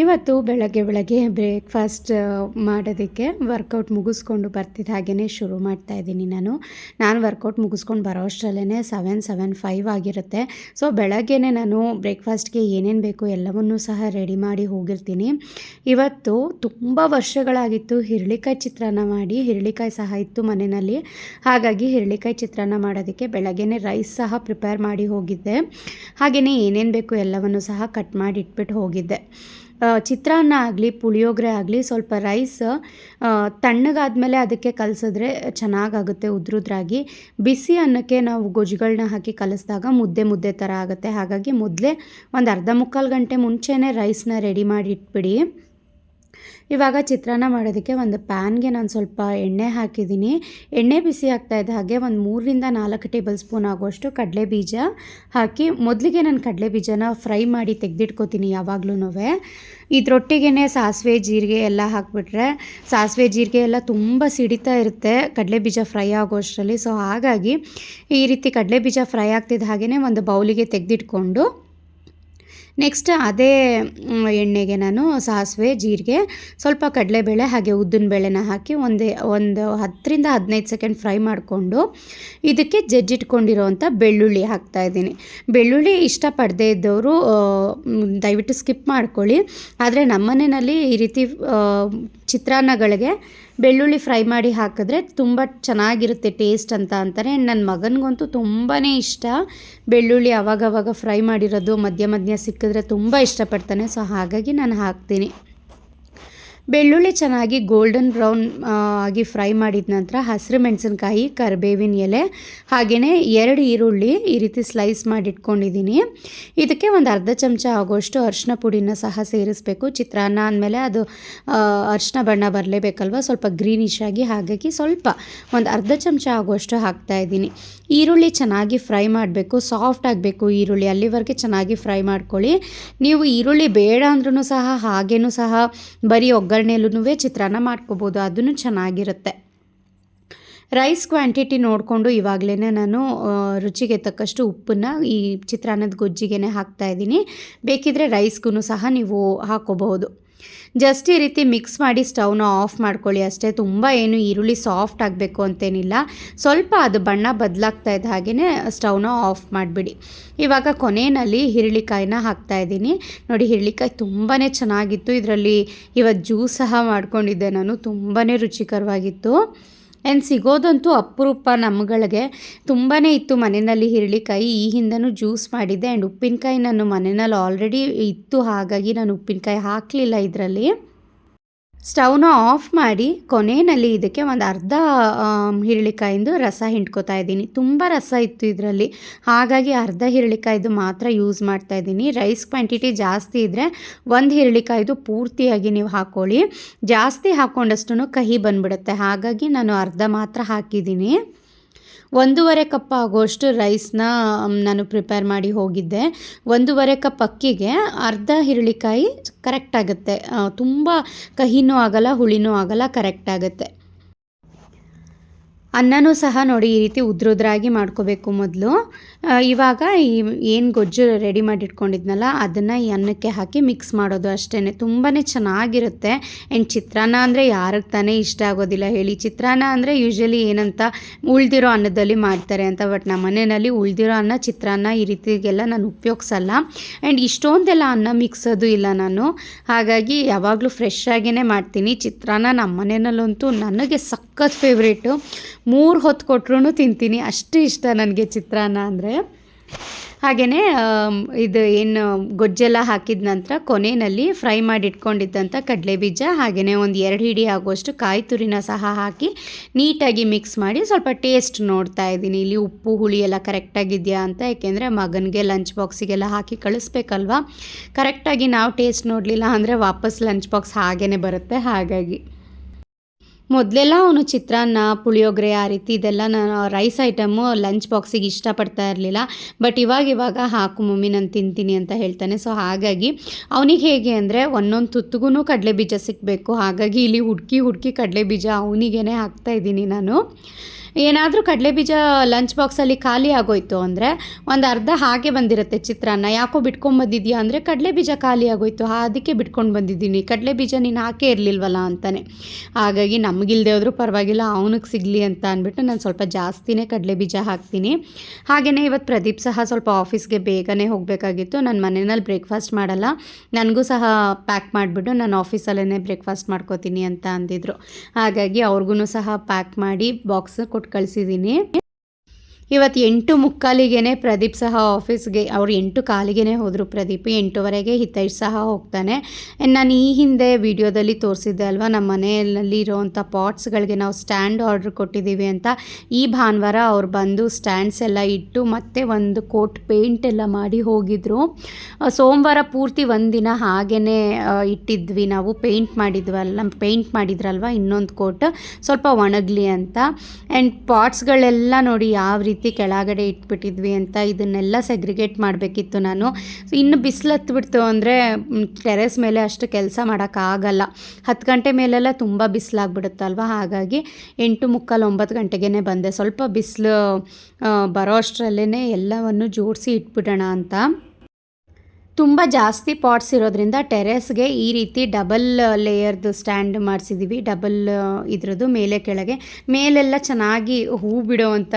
ಇವತ್ತು ಬೆಳಗ್ಗೆ ಬೆಳಗ್ಗೆ ಬ್ರೇಕ್ಫಾಸ್ಟ್ ಮಾಡೋದಕ್ಕೆ ವರ್ಕೌಟ್ ಮುಗಿಸ್ಕೊಂಡು ಬರ್ತಿದ್ದ ಹಾಗೆಯೇ ಶುರು ಮಾಡ್ತಾ ಇದ್ದೀನಿ ನಾನು. ನಾನು ವರ್ಕೌಟ್ ಮುಗಿಸ್ಕೊಂಡು ಬರೋ ಅಷ್ಟರಲ್ಲೇ ಸೆವೆನ್ ಸೆವೆನ್ ಫೈವ್ ಆಗಿರುತ್ತೆ. ಸೊ ಬೆಳಗ್ಗೆನೇ ನಾನು ಬ್ರೇಕ್ಫಾಸ್ಟ್ಗೆ ಏನೇನು ಬೇಕು ಎಲ್ಲವನ್ನೂ ಸಹ ರೆಡಿ ಮಾಡಿ ಹೋಗಿರ್ತೀನಿ. ಇವತ್ತು ತುಂಬ ವರ್ಷಗಳಾಗಿತ್ತು ಹಿರಳಿಕಾಯಿ ಚಿತ್ರಾನ್ನ ಮಾಡಿ. ಹಿರಳಿಕಾಯಿ ಸಹ ಇತ್ತು ಮನೆಯಲ್ಲಿ. ಹಾಗಾಗಿ ಹಿರಳಿಕಾಯಿ ಚಿತ್ರಾನ್ನ ಮಾಡೋದಕ್ಕೆ ಬೆಳಗ್ಗೆ ರೈಸ್ ಸಹ ಪ್ರಿಪೇರ್ ಮಾಡಿ ಹೋಗಿದ್ದೆ. ಹಾಗೆಯೇ ಏನೇನು ಬೇಕು ಎಲ್ಲವನ್ನು ಸಹ ಕಟ್ ಮಾಡಿ ಇಟ್ಬಿಟ್ಟು ಹೋಗಿದ್ದೆ. ಚಿತ್ರಾನ್ನ ಆಗಲಿ, ಪುಳಿಯೋಗರೆ ಆಗಲಿ, ಸ್ವಲ್ಪ ರೈಸ್ ತಣ್ಣಗಾದಮೇಲೆ ಅದಕ್ಕೆ ಕಲಸಿದ್ರೆ ಚೆನ್ನಾಗಾಗುತ್ತೆ, ಉದ್ರುದ್ರಾಗಿ. ಬಿಸಿ ಅನ್ನಕ್ಕೆ ನಾವು ಗೊಜ್ಜುಗಳನ್ನ ಹಾಕಿ ಕಲಿಸಿದಾಗ ಮುದ್ದೆ ಮುದ್ದೆ ಥರ ಆಗುತ್ತೆ. ಹಾಗಾಗಿ ಮೊದಲೇ ಒಂದು ಅರ್ಧ ಮುಕ್ಕಾಲು ಗಂಟೆ ಮುಂಚೆನೇ ರೈಸ್ನ ರೆಡಿ ಮಾಡಿ ಇಟ್ಬಿಡಿ. ಇವಾಗ ಚಿತ್ರಾನ್ನ ಮಾಡೋದಕ್ಕೆ ಒಂದು ಪ್ಯಾನ್ಗೆ ನಾನು ಸ್ವಲ್ಪ ಎಣ್ಣೆ ಹಾಕಿದ್ದೀನಿ. ಎಣ್ಣೆ ಬಿಸಿ ಆಗ್ತಾ ಇದ್ದ ಹಾಗೆ ಒಂದು ಮೂರರಿಂದ ನಾಲ್ಕು ಟೇಬಲ್ ಸ್ಪೂನ್ ಆಗುವಷ್ಟು ಕಡಲೆ ಬೀಜ ಹಾಕಿ ಮೊದಲಿಗೆ ನಾನು ಕಡಲೆ ಬೀಜನ ಫ್ರೈ ಮಾಡಿ ತೆಗೆದಿಟ್ಕೋತೀನಿ ಯಾವಾಗ್ಲೂ ಇದ್ರೊಟ್ಟಿಗೆ ಸಾಸಿವೆ, ಜೀರಿಗೆ ಎಲ್ಲ ಹಾಕಿಬಿಟ್ರೆ ಸಾಸಿವೆ, ಜೀರಿಗೆ ಎಲ್ಲ ತುಂಬ ಸಿಡಿತಾ ಇರುತ್ತೆ ಕಡಲೆ ಬೀಜ ಫ್ರೈ ಆಗೋಷ್ಟರಲ್ಲಿ. ಸೊ ಹಾಗಾಗಿ ಈ ರೀತಿ ಕಡಲೆ ಬೀಜ ಫ್ರೈ ಆಗ್ತಿದ್ದ ಹಾಗೆಯೇ ಒಂದು ಬೌಲಿಗೆ ತೆಗೆದಿಟ್ಕೊಂಡು ನೆಕ್ಸ್ಟ್ ಅದೇ ಎಣ್ಣೆಗೆ ನಾನು ಸಾಸಿವೆ, ಜೀರಿಗೆ, ಸ್ವಲ್ಪ ಕಡಲೆಬೇಳೆ ಹಾಗೆ ಉದ್ದಿನ ಬೇಳೆನ ಹಾಕಿ ಒಂದೇ, ಒಂದು ಹತ್ತರಿಂದ ಹದಿನೈದು ಸೆಕೆಂಡ್ ಫ್ರೈ ಮಾಡಿಕೊಂಡು ಇದಕ್ಕೆ ಜಜ್ಜಿಟ್ಕೊಂಡಿರೋವಂಥ ಬೆಳ್ಳುಳ್ಳಿ ಹಾಕ್ತಾ ಇದ್ದೀನಿ. ಬೆಳ್ಳುಳ್ಳಿ ಇಷ್ಟಪಡದೇ ಇದ್ದವರು ದಯವಿಟ್ಟು ಸ್ಕಿಪ್ ಮಾಡ್ಕೊಳ್ಳಿ. ಆದರೆ ನಮ್ಮನೆಯಲ್ಲಿ ಈ ರೀತಿ ಚಿತ್ರಾನ್ನಗಳಿಗೆ ಬೆಳ್ಳುಳ್ಳಿ ಫ್ರೈ ಮಾಡಿ ಹಾಕಿದ್ರೆ ತುಂಬ ಚೆನ್ನಾಗಿರುತ್ತೆ ಟೇಸ್ಟ್ ಅಂತ ಅಂತಾರೆ. ನನ್ನ ಮಗನಿಗಂತೂ ತುಂಬಾ ಇಷ್ಟ. ಬೆಳ್ಳುಳ್ಳಿ ಅವಾಗವಾಗ ಫ್ರೈ ಮಾಡಿರೋದು, ಮಧ್ಯ ಮಧ್ಯ ಸಿಕ್ಕಿದ್ರೆ ತುಂಬ ಇಷ್ಟಪಡ್ತಾನೆ. ಸೊ ಹಾಗಾಗಿ ನಾನು ಹಾಕ್ತೀನಿ. ಬೆಳ್ಳುಳ್ಳಿ ಚೆನ್ನಾಗಿ ಗೋಲ್ಡನ್ ಬ್ರೌನ್ ಆಗಿ ಫ್ರೈ ಮಾಡಿದ ನಂತರ ಹಸಿರು ಮೆಣಸಿನ್ಕಾಯಿ, ಕರಿಬೇವಿನ ಎಲೆ ಹಾಗೆಯೇ ಎರಡು ಈರುಳ್ಳಿ ಈ ರೀತಿ ಸ್ಲೈಸ್ ಮಾಡಿಟ್ಕೊಂಡಿದ್ದೀನಿ ಇದಕ್ಕೆ ಒಂದು ಅರ್ಧ ಚಮಚ ಆಗೋಷ್ಟು ಅರಿಶಿನ ಪುಡಿನ ಸಹ ಸೇರಿಸಬೇಕು. ಚಿತ್ರಾನ್ನ ಅಂದಮೇಲೆ ಅದು ಅರ್ಶಿನ ಬಣ್ಣ ಬರಲೇಬೇಕಲ್ವ? ಸ್ವಲ್ಪ ಗ್ರೀನಿಶ್ ಆಗಿ, ಹಾಗಾಗಿ ಸ್ವಲ್ಪ ಒಂದು ಅರ್ಧ ಚಮಚ ಆಗುವಷ್ಟು ಹಾಕ್ತಾ ಇದ್ದೀನಿ. ಈರುಳ್ಳಿ ಚೆನ್ನಾಗಿ ಫ್ರೈ ಮಾಡಬೇಕು. ಸಾಫ್ಟ್ ಆಗಬೇಕು ಈರುಳ್ಳಿ. ಅಲ್ಲಿವರೆಗೆ ಚೆನ್ನಾಗಿ ಫ್ರೈ ಮಾಡ್ಕೊಳ್ಳಿ. ನೀವು ಈರುಳ್ಳಿ ಬೇಡ ಅಂದ್ರೂ ಸಹ, ಹಾಗೇನೂ ಸಹ ಬರೀ ಒಗ್ಗರಣೆಯಲ್ಲೂ ಚಿತ್ರಾನ್ನ ಮಾಡ್ಕೋಬೋದು ಅದನ್ನು ಚೆನ್ನಾಗಿರುತ್ತೆ. ರೈಸ್ ಕ್ವಾಂಟಿಟಿ ನೋಡಿಕೊಂಡು ಇವಾಗಲೇ ನಾನು ರುಚಿಗೆ ತಕ್ಕಷ್ಟು ಉಪ್ಪನ್ನು ಈ ಚಿತ್ರಾನ್ನದ ಗೊಜ್ಜಿಗೆ ಹಾಕ್ತಾ ಇದ್ದೀನಿ. ಬೇಕಿದ್ದರೆ ರೈಸ್ಗೂ ಸಹ ನೀವು ಹಾಕೋಬಹುದು. ಜಸ್ಟ್ ಈ ರೀತಿ ಮಿಕ್ಸ್ ಮಾಡಿ ಸ್ಟವ್ನ ಆಫ್ ಮಾಡ್ಕೊಳ್ಳಿ ಅಷ್ಟೇ. ತುಂಬ ಏನು ಈರುಳ್ಳಿ ಸಾಫ್ಟ್ ಆಗಬೇಕು ಅಂತೇನಿಲ್ಲ. ಸ್ವಲ್ಪ ಅದು ಬಣ್ಣ ಬದಲಾಗ್ತಾ ಇದ್ದ ಹಾಗೆಯೇ ಸ್ಟವ್ನ ಆಫ್ ಮಾಡಿಬಿಡಿ. ಇವಾಗ ಕೊನೆಯಲ್ಲಿ ಹಿರಳಿಕಾಯಿನ ಹಾಕ್ತಾ ಇದ್ದೀನಿ. ನೋಡಿ ಹಿರಳಿಕಾಯಿ ತುಂಬಾ ಚೆನ್ನಾಗಿತ್ತು. ಇದರಲ್ಲಿ ಇವತ್ತು ಜ್ಯೂಸ್ ಸಹ ಮಾಡ್ಕೊಂಡಿದ್ದೆ ನಾನು. ತುಂಬಾ ರುಚಿಕರವಾಗಿತ್ತು. ಆ್ಯಂಡ್ ಸಿಗೋದಂತೂ ಅಪರೂಪ ನಮ್ಗಳಿಗೆ. ತುಂಬಾ ಇತ್ತು ಮನೆಯಲ್ಲಿ ಹಿರಳಿಕಾಯಿ, ಈ ಹಿಂದೆನೂ ಜ್ಯೂಸ್ ಮಾಡಿದ್ದೆ. ಆ್ಯಂಡ್ ಉಪ್ಪಿನಕಾಯಿ ನಾನು ಮನೆಯಲ್ಲಿ ಆಲ್ರೆಡಿ ಇತ್ತು, ಹಾಗಾಗಿ ನಾನು ಉಪ್ಪಿನಕಾಯಿ ಹಾಕಲಿಲ್ಲ ಇದರಲ್ಲಿ. ಸ್ಟವ್ನ ಆಫ್ ಮಾಡಿ ಕೊನೆಯಲ್ಲಿ ಇದಕ್ಕೆ ಒಂದು ಅರ್ಧ ಹಿರಳಿಕಾಯಿಂದು ರಸ ಹಿಂಡ್ಕೋತಾ ಇದ್ದೀನಿ. ತುಂಬ ರಸ ಇತ್ತು ಇದರಲ್ಲಿ. ಹಾಗಾಗಿ ಅರ್ಧ ಹಿರಳಿಕಾಯ್ದು ಮಾತ್ರ ಯೂಸ್ ಮಾಡ್ತಾ ಇದ್ದೀನಿ. ರೈಸ್ ಕ್ವಾಂಟಿಟಿ ಜಾಸ್ತಿ ಇದ್ದರೆ ಒಂದು ಹಿರಳಿಕಾಯ್ದು ಪೂರ್ತಿಯಾಗಿ ನೀವು ಹಾಕ್ಕೊಳ್ಳಿ ಜಾಸ್ತಿ ಹಾಕ್ಕೊಂಡಷ್ಟು ಕಹಿ ಬಂದ್ಬಿಡುತ್ತೆ. ಹಾಗಾಗಿ ನಾನು ಅರ್ಧ ಮಾತ್ರ ಹಾಕಿದ್ದೀನಿ. ಒಂದೂವರೆ ಕಪ್ ಆಗೋಷ್ಟು ರೈಸ್ನ ನಾನು ಪ್ರಿಪೇರ್ ಮಾಡಿ ಹೋಗಿದ್ದೆ. ಒಂದೂವರೆ ಕಪ್ ಅಕ್ಕಿಗೆ ಅರ್ಧ ಹಿರಳಿಕಾಯಿ ಕರೆಕ್ಟ್ ಆಗುತ್ತೆ. ತುಂಬ ಕಹಿನೂ ಆಗಲ್ಲ, ಹುಳಿನೂ ಆಗಲ್ಲ ಕರೆಕ್ಟ್ ಆಗುತ್ತೆ. ಅನ್ನನೂ ಸಹ ನೋಡಿ ಈ ರೀತಿ ಉದ್ರುದ್ರಾಗಿ ಮಾಡ್ಕೋಬೇಕು ಮೊದಲು. ಇವಾಗ ಈ ಏನು ಗೊಜ್ಜು ರೆಡಿ ಮಾಡಿ ಇಟ್ಕೊಂಡಿದ್ನಲ್ಲ ಅದನ್ನು ಈ ಅನ್ನಕ್ಕೆ ಹಾಕಿ ಮಿಕ್ಸ್ ಮಾಡೋದು ಅಷ್ಟೇ ತುಂಬಾ ಚೆನ್ನಾಗಿರುತ್ತೆ. ಆ್ಯಂಡ್ ಚಿತ್ರಾನ್ನ ಅಂದರೆ ಯಾರಿಗೆ ತಾನೇ ಇಷ್ಟ ಆಗೋದಿಲ್ಲ ಹೇಳಿ. ಚಿತ್ರಾನ್ನ ಅಂದರೆ ಯೂಶ್ವಲಿ ಏನಂತ ಉಳ್ದಿರೋ ಅನ್ನದಲ್ಲಿ ಮಾಡ್ತಾರೆ ಅಂತ ಬಟ್ ನಮ್ಮ ಮನೆಯಲ್ಲಿ ಉಳ್ದಿರೋ ಅನ್ನ, ಚಿತ್ರಾನ್ನ ಈ ರೀತಿಗೆಲ್ಲ ನಾನು ಉಪಯೋಗಿಸಲ್ಲ. ಆ್ಯಂಡ್ ಇಷ್ಟೊಂದೆಲ್ಲ ಅನ್ನ ಮಿಕ್ಸೋದು ಇಲ್ಲ ನಾನು. ಹಾಗಾಗಿ ಯಾವಾಗಲೂ ಫ್ರೆಶ್ ಆಗಿಯೇ ಮಾಡ್ತೀನಿ. ಚಿತ್ರಾನ್ನ ನಮ್ಮ ಮನೆಯಲ್ಲಂತೂ ನನಗೆ ಸಖತ್ ಫೇವ್ರೇಟು ಮೂರು ಹೊತ್ತು ಕೊಟ್ರು ತಿಂತೀನಿ. ಅಷ್ಟು ಇಷ್ಟ ನನಗೆ ಚಿತ್ರಾನ್ನ ಅಂದರೆ. ಹಾಗೆಯೇ ಇದು ಏನು ಗೊಜ್ಜೆಲ್ಲ ಹಾಕಿದ ನಂತರ ಕೊನೆಯಲ್ಲಿ ಫ್ರೈ ಮಾಡಿ ಇಟ್ಕೊಂಡಿದ್ದಂಥ ಕಡಲೆ ಬೀಜ ಹಾಗೆಯೇ ಒಂದು ಎರಡು ಹಿಡಿ ಆಗುವಷ್ಟು ಕಾಯಿ ತುರಿನ ಸಹ ಹಾಕಿ ನೀಟಾಗಿ ಮಿಕ್ಸ್ ಮಾಡಿ ಸ್ವಲ್ಪ ಟೇಸ್ಟ್ ನೋಡ್ತಾ ಇದ್ದೀನಿ. ಇಲ್ಲಿ ಉಪ್ಪು, ಹುಳಿ ಎಲ್ಲ ಕರೆಕ್ಟಾಗಿದೆಯಾ ಅಂತ, ಏಕೆಂದರೆ ಮಗನಿಗೆ ಲಂಚ್ ಬಾಕ್ಸಿಗೆಲ್ಲ ಹಾಕಿ ಕಳಿಸ್ಬೇಕಲ್ವಾ? ಕರೆಕ್ಟಾಗಿ ನಾವು ಟೇಸ್ಟ್ ನೋಡಲಿಲ್ಲ ಅಂದರೆ ವಾಪಸ್ ಲಂಚ್ ಬಾಕ್ಸ್ ಹಾಗೇ ಬರುತ್ತೆ. ಹಾಗಾಗಿ ಮೊದಲೆಲ್ಲ ಅವನು ಚಿತ್ರಾನ್ನ, ಪುಳಿಯೋಗರೆ ಆ ರೀತಿ ಇದೆಲ್ಲ ನಾನು ರೈಸ್ ಐಟಮು ಲಂಚ್ ಬಾಕ್ಸಿಗೆ ಇಷ್ಟಪಡ್ತಾ ಇರಲಿಲ್ಲ. ಬಟ್ ಇವಾಗ ಇವಾಗ ಹಾಕು ಮಮ್ಮಿ ನಾನು ತಿಂತೀನಿ ಅಂತ ಹೇಳ್ತಾನೆ. ಸೊ ಹಾಗಾಗಿ ಅವನಿಗೆ ಹೇಗೆ ಅಂದರೆ ಒಂದೊಂದು ತುತ್ತಿಗೂ ಕಡಲೆ ಬೀಜ ಸಿಕ್ಕಬೇಕು ಹಾಗಾಗಿ ಇಲ್ಲಿ ಹುಡುಕಿ ಹುಡುಕಿ ಕಡಲೆ ಬೀಜ ಅವನಿಗೇ ಹಾಕ್ತಾ ಇದ್ದೀನಿ ನಾನು. ಏನಾದರೂ ಕಡಲೆ ಬೀಜ ಲಂಚ್ ಬಾಕ್ಸಲ್ಲಿ ಖಾಲಿ ಆಗೋಯ್ತು ಅಂದರೆ ಒಂದು ಅರ್ಧ ಹಾಗೆ ಬಂದಿರುತ್ತೆ ಚಿತ್ರಾನ್ನ. ಯಾಕೋ ಬಿಟ್ಕೊಂಡು ಬಂದಿದ್ಯಾ ಅಂದರೆ ಕಡಲೆ ಬೀಜ ಖಾಲಿ ಆಗೋಯ್ತು. ಅದಕ್ಕೆ ಬಿಟ್ಕೊಂಡು ಬಂದಿದ್ದೀನಿ. ಕಡಲೆ ಬೀಜ ನೀನು ಹಾಕೇ ಇರಲಿಲ್ವಲ್ಲ ಅಂತಾನೆ. ಹಾಗಾಗಿ ನಮಗಿಲ್ದೇ ಹೋದರೂ ಪರವಾಗಿಲ್ಲ, ಅವನಿಗೆ ಸಿಗಲಿ ಅಂತ ಅಂದ್ಬಿಟ್ಟು ನಾನು ಸ್ವಲ್ಪ ಜಾಸ್ತಿನೇ ಕಡಲೆ ಬೀಜ ಹಾಕ್ತೀನಿ. ಹಾಗೆಯೇ ಇವತ್ತು ಪ್ರದೀಪ್ ಸಹ ಸ್ವಲ್ಪ ಆಫೀಸ್ಗೆ ಬೇಗನೆ ಹೋಗಬೇಕಾಗಿತ್ತು. ನಾನು ಮನೆಯಲ್ಲಿ ಬ್ರೇಕ್ಫಾಸ್ಟ್ ಮಾಡಲ್ಲ. ನನಗೂ ಸಹ ಪ್ಯಾಕ್ ಮಾಡಿಬಿಟ್ಟು ನಾನು ಆಫೀಸಲ್ಲೇ ಬ್ರೇಕ್ಫಾಸ್ಟ್ ಮಾಡ್ಕೋತೀನಿ ಅಂತ ಅಂದಿದ್ರು. ಹಾಗಾಗಿ ಅವ್ರಿಗೂ ಸಹ ಪ್ಯಾಕ್ ಮಾಡಿ ಬಾಕ್ಸ್ ಕೊಟ್ಟು ಕಳಿಸಿದ್ದೀನಿ ಇವತ್ತು ಎಂಟು ಮುಕ್ಕಾಲಿಗೆ ಪ್ರದೀಪ್ ಸಹ ಆಫೀಸ್ಗೆ ಅವ್ರು ಎಂಟು ಕಾಲಿಗೆ ಹೋದರು ಪ್ರದೀಪ್. ಎಂಟುವರೆಗೆ ಹಿತೈಷ್ ಸಹ ಹೋಗ್ತಾನೆ. ನಾನು ಈ ಹಿಂದೆ ವಿಡಿಯೋದಲ್ಲಿ ತೋರಿಸಿದ್ದೆ ಅಲ್ವಾ ನಮ್ಮ ಮನೆಯಲ್ಲಿ ಇರೋವಂಥ ಪಾಟ್ಸ್ಗಳಿಗೆ ನಾವು ಸ್ಟ್ಯಾಂಡ್ ಆರ್ಡ್ರ್ ಕೊಟ್ಟಿದ್ದೀವಿ ಅಂತ. ಈ ಭಾನುವಾರ ಅವ್ರು ಬಂದು ಸ್ಟ್ಯಾಂಡ್ಸ್ ಎಲ್ಲ ಇಟ್ಟು ಮತ್ತೆ ಒಂದು ಕೋಟ್ ಪೇಂಟ್ ಎಲ್ಲ ಮಾಡಿ ಹೋಗಿದ್ರು. ಸೋಮವಾರ ಪೂರ್ತಿ ಒಂದಿನ ಹಾಗೇ ಇಟ್ಟಿದ್ವಿ ನಾವು. ಪೇಂಟ್ ಮಾಡಿದ್ವಲ್ಲ ಪೇಂಟ್ ಮಾಡಿದ್ರಲ್ವ ಇನ್ನೊಂದು ಕೋಟ್ ಸ್ವಲ್ಪ ಒಣಗಲಿ ಅಂತ. ಆ್ಯಂಡ್ ಪಾಟ್ಸ್ಗಳೆಲ್ಲ ನೋಡಿ ಯಾವ ರೀತಿ ಕೆಳಗಡೆ ಇಟ್ಬಿಟ್ಟಿದ್ವಿ ಅಂತ ಇದನ್ನೆಲ್ಲ ಸೆಗ್ರಿಗೇಟ್ ಮಾಡಬೇಕಿತ್ತು ನಾನು. ಇನ್ನು ಬಿಸಿಲು ಹತ್ಬಿಡ್ತು ಅಂದರೆ ಟೆರೆಸ್ ಮೇಲೆ ಅಷ್ಟು ಕೆಲಸ ಮಾಡೋಕ್ಕಾಗಲ್ಲ. ಹತ್ತು ಗಂಟೆ ಮೇಲೆಲ್ಲ ತುಂಬ ಬಿಸಿಲಾಗ್ಬಿಡುತ್ತಲ್ವ ಹಾಗಾಗಿ ಎಂಟು ಮುಕ್ಕಾಲು ಒಂಬತ್ತು ಗಂಟೆಗೇ ಬಂದೆ. ಸ್ವಲ್ಪ ಬಿಸಿಲು ಬರೋ ಅಷ್ಟರಲ್ಲೇ ಎಲ್ಲವನ್ನು ಜೋಡಿಸಿ ಇಟ್ಬಿಡೋಣ ಅಂತ. ತುಂಬ ಜಾಸ್ತಿ ಪಾಟ್ಸ್ ಇರೋದ್ರಿಂದ ಟೆರೆಸ್ಗೆ ಈ ರೀತಿ ಡಬಲ್ ಲೇಯರ್ದು ಸ್ಟ್ಯಾಂಡ್ ಮಾಡಿಸಿದ್ದೀವಿ ಡಬಲ್ ಇದ್ರದ್ದು ಮೇಲೆ ಕೆಳಗೆ. ಮೇಲೆಲ್ಲ ಚೆನ್ನಾಗಿ ಹೂ ಬಿಡೋವಂಥ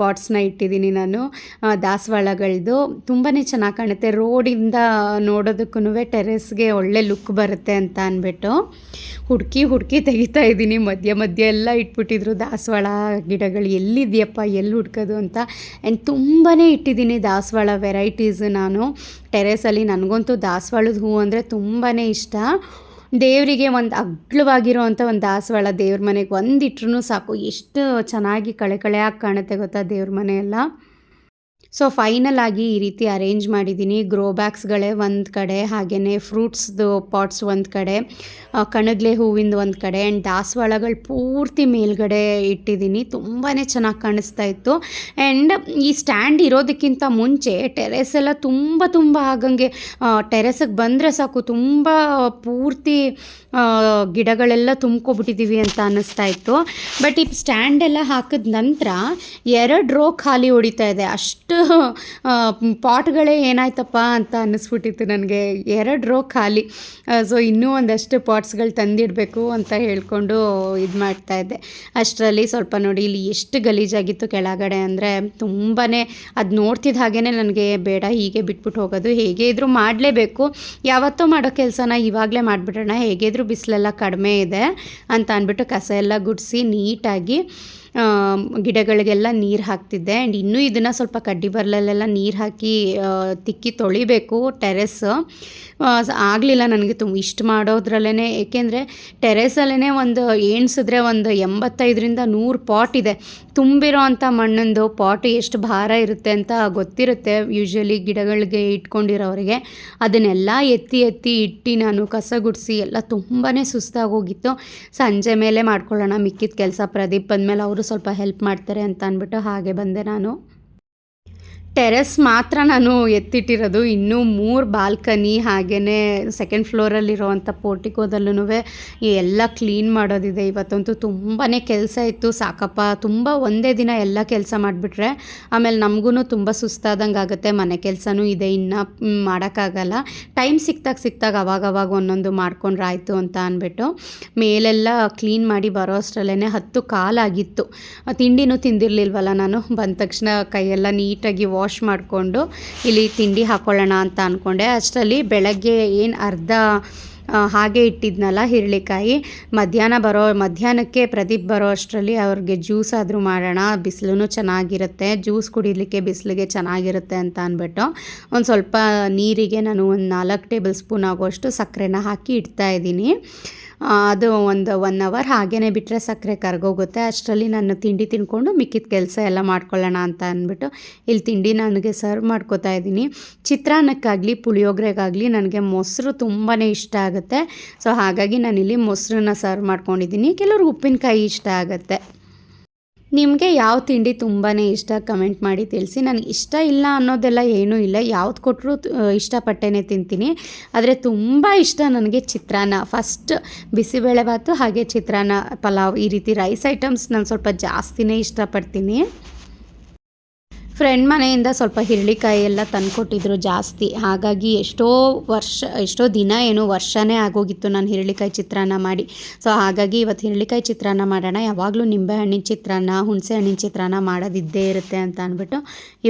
ಪಾಟ್ಸ್ನ ಇಟ್ಟಿದ್ದೀನಿ ನಾನು. ದಾಸವಾಳಗಳದ್ದು ತುಂಬಾ ಚೆನ್ನಾಗಿ ಕಾಣುತ್ತೆ. ರೋಡಿಂದ ನೋಡೋದಕ್ಕೂ ಟೆರೆಸ್ಗೆ ಒಳ್ಳೆ ಲುಕ್ ಬರುತ್ತೆ ಅಂತ ಅಂದ್ಬಿಟ್ಟು ಹುಡುಕಿ ಹುಡುಕಿ ತೆಗಿತಾ ಇದ್ದೀನಿ. ಮಧ್ಯ ಮಧ್ಯ ಎಲ್ಲ ಇಟ್ಬಿಟ್ಟಿದ್ರು. ದಾಸವಾಳ ಗಿಡಗಳು ಎಲ್ಲಿದೆಯಪ್ಪ, ಎಲ್ಲಿ ಹುಡ್ಕೋದು ಅಂತ. ಆ್ಯಂಡ್ ತುಂಬಾ ಇಟ್ಟಿದ್ದೀನಿ ದಾಸವಾಳ ವೆರೈಟೀಸ್ ನಾನು. ಟೆರೇಸಲ್ಲಿ ನನಗಂತೂ ದಾಸವಾಳದ ಹೂ ಅಂದರೆ ತುಂಬಾ ಇಷ್ಟ. ದೇವರಿಗೆ ಒಂದು ಅಗ್ಲವಾಗಿರೋ ಅಂಥ ಒಂದು ದಾಸವಾಳ ದೇವ್ರ ಮನೆಗೆ ಒಂದು ಸಾಕು. ಎಷ್ಟು ಚೆನ್ನಾಗಿ ಕಳೆ ಕಳೆಯಾಗಿ ಕಾಣುತ್ತೆ ಗೊತ್ತಾ ದೇವ್ರ ಮನೆ ಎಲ್ಲ ಸೊ ಫೈನಲ್ ಆಗಿ ಈ ರೀತಿ ಅರೇಂಜ್ ಮಾಡಿದ್ದೀನಿ. ಗ್ರೋ ಬ್ಯಾಗ್ಸ್ಗಳೇ ಒಂದು ಕಡೆ ಹಾಗೆಯೇ ಫ್ರೂಟ್ಸ್ದು ಪಾಟ್ಸ್ ಒಂದು ಕಡೆ ಕಣಗ್ಲೆ ಹೂವಿಂದು ಒಂದು ಕಡೆ ಆ್ಯಂಡ್ ದಾಸವಾಳಗಳು ಪೂರ್ತಿ ಮೇಲ್ಗಡೆ ಇಟ್ಟಿದ್ದೀನಿ. ತುಂಬಾ ಚೆನ್ನಾಗಿ ಕಾಣಿಸ್ತಾ ಇತ್ತು. ಆ್ಯಂಡ್ ಈ ಸ್ಟ್ಯಾಂಡ್ ಇರೋದಕ್ಕಿಂತ ಮುಂಚೆ ಟೆರೆಸ್ ಎಲ್ಲ ತುಂಬ ತುಂಬ ಆಗಂಗೆ ಟೆರೆಸ್ಗೆ ಬಂದರೆ ಸಾಕು, ತುಂಬ ಪೂರ್ತಿ ಗಿಡಗಳೆಲ್ಲ ತುಂಬ್ಕೊಬಿಟ್ಟಿದ್ದೀವಿ ಅಂತ ಅನ್ನಿಸ್ತಾ ಇತ್ತು. ಬಟ್ ಈ ಸ್ಟ್ಯಾಂಡ್ ಎಲ್ಲ ಹಾಕಿದ ನಂತರ ಎರಡು ರೋ ಖಾಲಿ ಹೊಡಿತಾ ಇದೆ. ಅಷ್ಟು ಪಾಟ್ಗಳೇ ಏನಾಯ್ತಪ್ಪ ಅಂತ ಅನ್ನಿಸ್ಬಿಟ್ಟಿತ್ತು ನನಗೆ. ಎರಡು ರೋ ಖಾಲಿ. ಸೊ ಇನ್ನೂ ಒಂದಷ್ಟು ಪಾಟ್ಸ್ಗಳು ತಂದಿಡಬೇಕು ಅಂತ ಹೇಳ್ಕೊಂಡು ಇದು ಮಾಡ್ತಾ ಇದ್ದೆ. ಅಷ್ಟರಲ್ಲಿ ಸ್ವಲ್ಪ ನೋಡಿ ಇಲ್ಲಿ ಎಷ್ಟು ಗಲೀಜಾಗಿತ್ತು ಕೆಳಗಡೆ ಅಂದರೆ ತುಂಬಾ ಅದು ನೋಡ್ತಿದ್ದ ಹಾಗೇ ನನಗೆ ಬೇಡ, ಹೀಗೆ ಬಿಟ್ಬಿಟ್ಟು ಹೋಗೋದು. ಹೇಗೆ ಇದ್ರೂ ಮಾಡಲೇಬೇಕು. ಯಾವತ್ತೂ ಮಾಡೋ ಕೆಲಸನ ಇವಾಗಲೇ ಮಾಡಿಬಿಡೋಣ ಹೇಗಿದ್ರೂ ಬಿಸಿಲೆಲ್ಲ ಕಡಿಮೆ ಇದೆ ಅಂತ ಅಂದ್ಬಿಟ್ಟು ಕಸ ಎಲ್ಲ ಗುಡಿಸಿ ನೀಟಾಗಿ ಗಿಡಗಳಿಗೆಲ್ಲ ನೀರು ಹಾಕ್ತಿದ್ದೆ. ಆ್ಯಂಡ್ ಇನ್ನೂ ಇದನ್ನು ಸ್ವಲ್ಪ ಕಡ್ಡಿ ಬರ್ಲಲ್ಲೆಲ್ಲ ನೀರು ಹಾಕಿ ತಿಕ್ಕಿ ತೊಳಿಬೇಕು ಟೆರೆಸ್. ಆಗಲಿಲ್ಲ ನನಗೆ ತುಂಬ ಇಷ್ಟು ಮಾಡೋದ್ರಲ್ಲೇ ಏಕೆಂದರೆ ಟೆರೆಸಲ್ಲೇ ಒಂದು ಏಣ್ಸಿದ್ರೆ ಒಂದು ಎಂಬತ್ತೈದರಿಂದ ನೂರು ಪಾಟ್ ಇದೆ. ತುಂಬಿರೋ ಅಂಥ ಮಣ್ಣಿಂದು ಪಾಟ್ ಎಷ್ಟು ಭಾರ ಇರುತ್ತೆ ಅಂತ ಗೊತ್ತಿರುತ್ತೆ ಯೂಶ್ವಲಿ ಗಿಡಗಳಿಗೆ ಇಟ್ಕೊಂಡಿರೋರಿಗೆ. ಅದನ್ನೆಲ್ಲ ಎತ್ತಿ ಎತ್ತಿ ಇಟ್ಟು ನಾನು ಕಸ ಗುಡಿಸಿ ಎಲ್ಲ ತುಂಬಾ ಸುಸ್ತಾಗೋಗಿತ್ತು. ಸಂಜೆ ಮೇಲೆ ಮಾಡ್ಕೊಳ್ಳೋಣ, ಮಿಕ್ಕಿದ ಕೆಲಸ ಪ್ರದೀಪ್ ಬಂದಮೇಲೆ ಅವರು ಸ್ವಲ್ಪ ಹೆಲ್ಪ್ ಮಾಡ್ತಾರೆ ಅಂತ ಅಂದ್ಬಿಟ್ಟು ಹಾಗೆ ಬಂದೆ ನಾನು. ಟೆರೆಸ್ ಮಾತ್ರ ನಾನು ಎತ್ತಿಟ್ಟಿರೋದು. ಇನ್ನೂ ಮೂರು ಬಾಲ್ಕನಿ ಹಾಗೆಯೇ ಸೆಕೆಂಡ್ ಫ್ಲೋರಲ್ಲಿರುವಂಥ ಪೋರ್ಟಿಕೋದಲ್ಲೂ ಎಲ್ಲ ಕ್ಲೀನ್ ಮಾಡೋದಿದೆ. ಇವತ್ತಂತೂ ತುಂಬಾ ಕೆಲಸ ಇತ್ತು. ಸಾಕಪ್ಪ, ತುಂಬ ಒಂದೇ ದಿನ ಎಲ್ಲ ಕೆಲಸ ಮಾಡಿಬಿಟ್ರೆ ಆಮೇಲೆ ನಮಗೂ ತುಂಬ ಸುಸ್ತಾದಂಗೆ ಆಗುತ್ತೆ. ಮನೆ ಕೆಲಸನೂ ಇದೆ. ಇನ್ನು ಮಾಡೋಕ್ಕಾಗಲ್ಲ. ಟೈಮ್ ಸಿಕ್ತಾಗ ಸಿಕ್ತಾಗ ಅವಾಗವಾಗ ಅವಾಗ ಒಂದೊಂದು ಮಾಡ್ಕೊಂಡ್ರೆ ಆಯಿತು ಅಂತ ಅಂದ್ಬಿಟ್ಟು ಮೇಲೆಲ್ಲ ಕ್ಲೀನ್ ಮಾಡಿ ಬರೋ ಅಷ್ಟರಲ್ಲೇ ಹತ್ತು ಕಾಲಾಗಿತ್ತು ತಿಂಡಿನೂ ತಿಂದಿರಲಿಲ್ವಲ್ಲ ನಾನು? ಬಂದ ತಕ್ಷಣ ಕೈಯೆಲ್ಲ ನೀಟಾಗಿ ವಾಶ್ ಮಾಡಿಕೊಂಡು ಇಲ್ಲಿ ತಿಂಡಿ ಹಾಕ್ಕೊಳ್ಳೋಣ ಅಂತ ಅಂದ್ಕೊಂಡೆ ಅಷ್ಟರಲ್ಲಿ ಬೆಳಗ್ಗೆ ಏನು ಅರ್ಧ ಹಾಗೆ ಇಟ್ಟಿದ್ನಲ್ಲ ಹಿರಳಿಕಾಯಿ, ಮಧ್ಯಾಹ್ನ ಬರೋ, ಮಧ್ಯಾಹ್ನಕ್ಕೆ ಪ್ರದೀಪ್ ಬರೋ ಅಷ್ಟರಲ್ಲಿ ಅವ್ರಿಗೆ ಜ್ಯೂಸ್ ಆದರೂ ಮಾಡೋಣ ಬಿಸಿಲು ಚೆನ್ನಾಗಿರುತ್ತೆ, ಜ್ಯೂಸ್ ಕುಡಿಲಿಕ್ಕೆ ಬಿಸಿಲಿಗೆ ಚೆನ್ನಾಗಿರುತ್ತೆ ಅಂತ ಅಂದ್ಬಿಟ್ಟು ಒಂದು ಸ್ವಲ್ಪ ನೀರಿಗೆ ನಾನು ಒಂದು ನಾಲ್ಕು ಟೇಬಲ್ ಸ್ಪೂನ್ ಆಗೋಷ್ಟು ಸಕ್ಕರೆನ ಹಾಕಿ ಇಡ್ತಾ ಇದ್ದೀನಿ. ಅದು ಒಂದು ಒನ್ ಅವರ್ ಹಾಗೇ ಬಿಟ್ಟರೆ ಸಕ್ಕರೆ ಕರ್ಗೋಗುತ್ತೆ. ಅಷ್ಟರಲ್ಲಿ ನಾನು ತಿಂಡಿ ತಿನ್ಕೊಂಡು ಮಿಕ್ಕಿದ ಕೆಲಸ ಎಲ್ಲ ಮಾಡ್ಕೊಳ್ಳೋಣ ಅಂತ ಅಂದ್ಬಿಟ್ಟು ಇಲ್ಲಿ ತಿಂಡಿ ನನಗೆ ಸರ್ವ್ ಮಾಡ್ಕೋತಾ ಇದ್ದೀನಿ. ಚಿತ್ರಾನ್ನಕ್ಕಾಗಲಿ, ಪುಳಿಯೋಗರೆಗಾಗಲಿ ನನಗೆ ಮೊಸರು ತುಂಬಾ ಇಷ್ಟ ಆಗುತ್ತೆ. ಸೊ ಹಾಗಾಗಿ ನಾನಿಲ್ಲಿ ಮೊಸರನ್ನ ಸರ್ವ್ ಮಾಡ್ಕೊಂಡಿದ್ದೀನಿ. ಕೆಲವ್ರಿಗೆ ಉಪ್ಪಿನಕಾಯಿ ಇಷ್ಟ ಆಗುತ್ತೆ. ನಿಮಗೆ ಯಾವ ತಿಂಡಿ ತುಂಬಾ ಇಷ್ಟ? ಕಮೆಂಟ್ ಮಾಡಿ ತಿಳಿಸಿ. ನನಗೆ ಇಷ್ಟ ಇಲ್ಲ ಅನ್ನೋದೆಲ್ಲ ಏನೂ ಇಲ್ಲ. ಯಾವ್ದು ಕೊಟ್ಟರು ಇಷ್ಟಪಟ್ಟೇ ತಿಂತೀನಿ. ಆದರೆ ತುಂಬ ಇಷ್ಟ ನನಗೆ ಚಿತ್ರಾನ್ನ. ಫಸ್ಟ್ ಬಿಸಿಬೇಳೆಭಾತು ಹಾಗೆ ಚಿತ್ರಾನ್ನ ಪಲಾವ್. ಈ ರೀತಿ ರೈಸ್ ಐಟಮ್ಸ್ ನಾನು ಸ್ವಲ್ಪ ಜಾಸ್ತಿನೇ ಇಷ್ಟಪಡ್ತೀನಿ. ಫ್ರೆಂಡ್ ಮನೆಯಿಂದ ಸ್ವಲ್ಪ ಹಿರಳಿಕಾಯಿ ಎಲ್ಲ ತಂದುಕೊಟ್ಟಿದ್ರು ಜಾಸ್ತಿ. ಹಾಗಾಗಿ ಎಷ್ಟೋ ವರ್ಷ, ಎಷ್ಟೋ ದಿನ ಏನು ವರ್ಷನೇ ಆಗೋಗಿತ್ತು ನಾನು ಹಿರಳಿಕಾಯಿ ಚಿತ್ರಾನ್ನ ಮಾಡಿ. ಸೊ ಹಾಗಾಗಿ ಇವತ್ತು ಹಿರಳಿಕಾಯಿ ಚಿತ್ರಾನ್ನ ಮಾಡೋಣ. ಯಾವಾಗಲೂ ನಿಂಬೆಹಣ್ಣಿನ ಚಿತ್ರಾನ್ನ, ಹುಣಸೆ ಹಣ್ಣಿನ ಚಿತ್ರಾನ್ನ ಮಾಡೋದಿದ್ದೇ ಇರುತ್ತೆ ಅಂತ ಅಂದ್ಬಿಟ್ಟು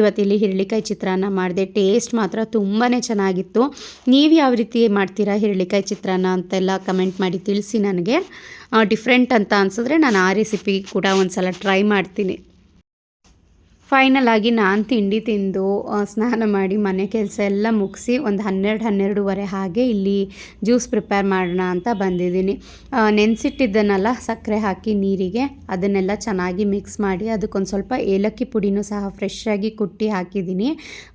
ಇವತ್ತಿಲ್ಲಿ ಹಿರಳಿಕಾಯಿ ಚಿತ್ರಾನ್ನ ಮಾಡಿದೆ. ಟೇಸ್ಟ್ ಮಾತ್ರ ತುಂಬಾ ಚೆನ್ನಾಗಿತ್ತು. ನೀವು ಯಾವ ರೀತಿ ಮಾಡ್ತೀರಾ ಹಿರಳಿಕಾಯಿ ಚಿತ್ರಾನ್ನ ಅಂತೆಲ್ಲ ಕಮೆಂಟ್ ಮಾಡಿ ತಿಳಿಸಿ ನನಗೆ. ಡಿಫ್ರೆಂಟ್ ಅಂತ ಅನಿಸಿದ್ರೆ ನಾನು ಆ ರೆಸಿಪಿ ಕೂಡ ಒಂದು ಸಲ ಟ್ರೈ ಮಾಡ್ತೀನಿ. ಫೈನಲ್ ಆಗಿ ನಾನು ತಿಂಡಿ ತಿಂದು ಸ್ನಾನ ಮಾಡಿ ಮನೆ ಕೆಲಸ ಎಲ್ಲ ಮುಗಿಸಿ ಒಂದು ಹನ್ನೆರಡು, ಹನ್ನೆರಡುವರೆ ಹಾಗೆ ಇಲ್ಲಿ ಜ್ಯೂಸ್ ಪ್ರಿಪೇರ್ ಮಾಡೋಣ ಅಂತ ಬಂದಿದ್ದೀನಿ. ನೆನೆಸಿಟ್ಟಿದ್ದನಲ್ಲ ಸಕ್ಕರೆ ಹಾಕಿ ನೀರಿಗೆ ಅದನ್ನೆಲ್ಲ ಚೆನ್ನಾಗಿ ಮಿಕ್ಸ್ ಮಾಡಿ ಅದಕ್ಕೊಂದು ಸ್ವಲ್ಪ ಏಲಕ್ಕಿ ಪುಡಿನೂ ಸಹ ಫ್ರೆಶ್ ಆಗಿ ಕುಟ್ಟಿ ಹಾಕಿದ್ದೀನಿ.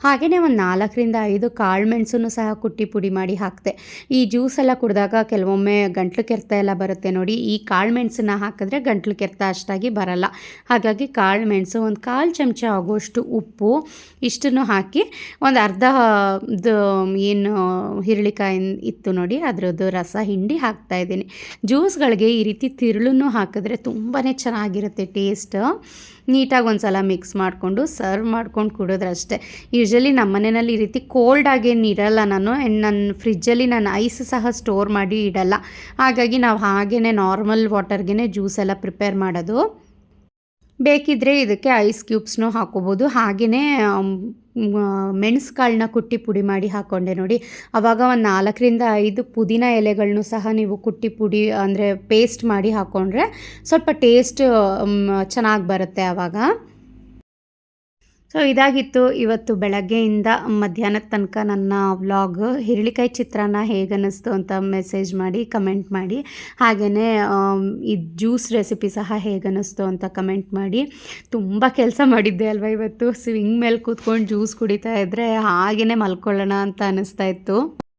ಹಾಗೆಯೇ ಒಂದು ನಾಲ್ಕರಿಂದ ಐದು ಕಾಳು ಮೆಣಸನ್ನು ಸಹ ಕುಟ್ಟಿ ಪುಡಿ ಮಾಡಿ ಹಾಕಿದೆ ಈ ಜ್ಯೂಸ್ ಎಲ್ಲ ಕುಡಿದಾಗ ಕೆಲವೊಮ್ಮೆ ಗಂಟ್ಲು ಕೆರೆತ ಎಲ್ಲ ಬರುತ್ತೆ ನೋಡಿ, ಈ ಕಾಳು ಮೆಣಸನ್ನ ಹಾಕಿದ್ರೆ ಗಂಟ್ಲು ಕೆರೆತ ಅಷ್ಟಾಗಿ ಬರಲ್ಲ. ಹಾಗಾಗಿ ಕಾಳು ಮೆಣಸು ಒಂದು ಕಾಲು ಚಮಚ ಆಗೋಷ್ಟು ಉಪ್ಪು ಇಷ್ಟನ್ನು ಹಾಕಿ ಒಂದು ಅರ್ಧ ಏನು ಹಿರಳಿಕಾಯಿ ಇತ್ತು ನೋಡಿ, ಅದರದ್ದು ರಸ ಹಿಂಡಿ ಹಾಕ್ತಾ ಇದ್ದೀನಿ. ಜ್ಯೂಸ್ಗಳಿಗೆ ಈ ರೀತಿ ತಿರುಳನ್ನು ಹಾಕಿದ್ರೆ ತುಂಬಾ ಚೆನ್ನಾಗಿರುತ್ತೆ ಟೇಸ್ಟ್. ನೀಟಾಗಿ ಒಂದು ಸಲ ಮಿಕ್ಸ್ ಮಾಡಿಕೊಂಡು, ಸರ್ವ್ ಮಾಡ್ಕೊಂಡು ಕುಡಿದ್ರೆ ಅಷ್ಟೇ. ಯೂಶ್ವಲಿ ನಮ್ಮ ಮನೆಯಲ್ಲಿ ಈ ರೀತಿ ಕೋಲ್ಡ್ ಆಗೇನು ನಾನು, ಆ್ಯಂಡ್ ನನ್ನ ಫ್ರಿಜ್ಜಲ್ಲಿ ನಾನು ಐಸ್ ಸಹ ಸ್ಟೋರ್ ಮಾಡಿ ಇಡಲ್ಲ. ಹಾಗಾಗಿ ನಾವು ಹಾಗೇ ನಾರ್ಮಲ್ ವಾಟರ್ಗೆ ಜ್ಯೂಸ್ ಎಲ್ಲ ಪ್ರಿಪೇರ್ ಮಾಡೋದು. ಬೇಕಿದ್ದರೆ ಇದಕ್ಕೆ ಐಸ್ ಕ್ಯೂಬ್ಸ್ನೂ ಹಾಕೋಬೋದು. ಹಾಗೆಯೇ ಮೆಣಸುಕಾಳನ್ನ ಕುಟ್ಟಿ ಪುಡಿ ಮಾಡಿ ಹಾಕ್ಕೊಂಡೆ ನೋಡಿ. ಆವಾಗ ಒಂದು ನಾಲ್ಕರಿಂದ ಐದು ಪುದೀನ ಎಲೆಗಳನ್ನು ಸಹ ನೀವು ಕುಟ್ಟಿ ಪುಡಿ, ಅಂದರೆ ಪೇಸ್ಟ್ ಮಾಡಿ ಹಾಕ್ಕೊಂಡ್ರೆ ಸ್ವಲ್ಪ ಟೇಸ್ಟ್ ಚೆನ್ನಾಗಿ ಬರುತ್ತೆ ಆವಾಗ ಸೊ ಇದಾಗಿತ್ತು ಇವತ್ತು ಬೆಳಗ್ಗೆಯಿಂದ ಮಧ್ಯಾಹ್ನದ ತನಕ ನನ್ನ ವ್ಲಾಗ್. ಹಿರಳಿಕಾಯಿ ಚಿತ್ರಾನ್ನ ಹೇಗನ್ನಿಸ್ತು ಅಂತ ಮೆಸೇಜ್ ಮಾಡಿ ಕಮೆಂಟ್ ಮಾಡಿ. ಹಾಗೆಯೇ ಈ ಜ್ಯೂಸ್ ರೆಸಿಪಿ ಸಹ ಹೇಗನ್ನಿಸ್ತು ಅಂತ ಕಮೆಂಟ್ ಮಾಡಿ. ತುಂಬ ಕೆಲಸ ಮಾಡಿದ್ದೆ ಅಲ್ವಾ ಇವತ್ತು. ಸ್ವಿಂಗ್ ಮೇಲೆ ಕೂತ್ಕೊಂಡು ಜ್ಯೂಸ್ ಕುಡಿತಾ ಇದ್ದರೆ ಹಾಗೆಯೇ ಮಲ್ಕೊಳ್ಳೋಣ ಅಂತ ಅನ್ನಿಸ್ತಾ ಇತ್ತು.